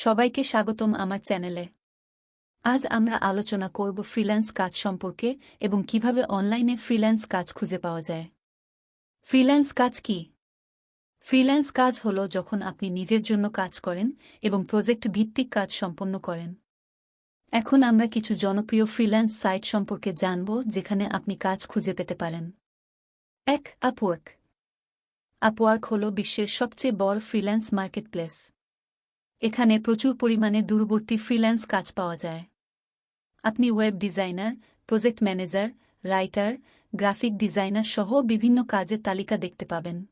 সবাইকে স্বাগতম আমার চ্যানেলে। আজ আমরা আলোচনা করব ফ্রিল্যান্স কাজ সম্পর্কে এবং কীভাবে অনলাইনে ফ্রিল্যান্স কাজ খুঁজে পাওয়া যায়। ফ্রিল্যান্স কাজ কি? ফ্রিল্যান্স কাজ হল যখন আপনি নিজের জন্য কাজ করেন এবং প্রজেক্ট ভিত্তিক কাজ সম্পন্ন করেন। এখন আমরা কিছু জনপ্রিয় ফ্রিল্যান্স সাইট সম্পর্কে জানব যেখানে আপনি কাজ খুঁজে পেতে পারেন। এক আপওয়ার্ক আপওয়ার্ক হল বিশ্বের সবচেয়ে বড় ফ্রিল্যান্স মার্কেটপ্লেস। এখানে প্রচুর পরিমাণে দূরবর্তী ফ্রিল্যান্স কাজ পাওয়া যায়। আপনি web designer project manager writer graphic designer সহ বিভিন্ন কাজের তালিকা দেখতে পাবেন।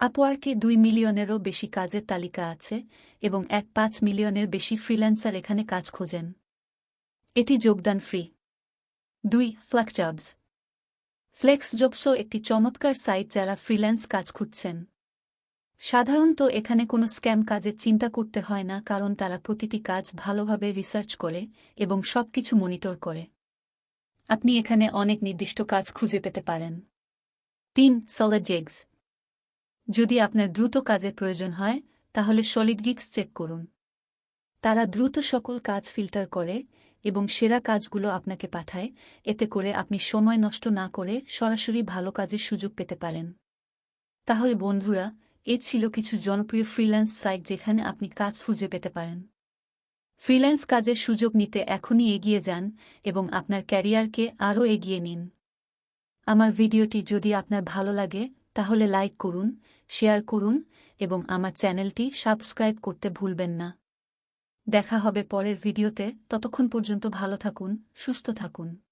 আপওয়ার্কে দুই মিলিয়নেরও বেশি কাজের তালিকা আছে এবং এক পাঁচ মিলিয়নের বেশি ফ্রিল্যান্সার এখানে কাজ খোঁজেন। এটি যোগদান ফ্রি দুই ফ্লাক জবস ফ্লেক্স জবসও একটি চমৎকার সাইট যারা ফ্রিল্যান্স কাজ খুঁজছেন। সাধারণত এখানে কোনো স্ক্যাম কাজের চিন্তা করতে হয় না, কারণ তারা প্রতিটি কাজ ভালোভাবে রিসার্চ করে এবং সবকিছু মনিটর করে। আপনি এখানে অনেক নির্দিষ্ট কাজ খুঁজে পেতে পারেন। তিন সলিড জিগস যদি আপনার দ্রুত কাজের প্রয়োজন হয়, তাহলে সলিড গিগস চেক করুন। তারা দ্রুত সকল কাজ ফিল্টার করে এবং সেরা কাজগুলো আপনাকে পাঠায়, এতে করে আপনি সময় নষ্ট না করে সরাসরি ভালো কাজের সুযোগ পেতে পারেন। তাহলে বন্ধুরা এ ছিল কিছু জনপ্রিয় ফ্রিল্যান্স সাইট যেখানে আপনি কাজ খুঁজে পেতে পারেন। ফ্রিল্যান্স কাজের সুযোগ নিতে এখনই এগিয়ে যান এবং আপনার ক্যারিয়ারকে আরও এগিয়ে নিন। আমার ভিডিওটি যদি আপনার ভালো লাগে, তাহলে লাইক করুন, শেয়ার করুন এবং আমার চ্যানেলটি সাবস্ক্রাইব করতে ভুলবেন না। দেখা হবে পরের ভিডিওতে, ততক্ষণ পর্যন্ত ভালো থাকুন, সুস্থ থাকুন।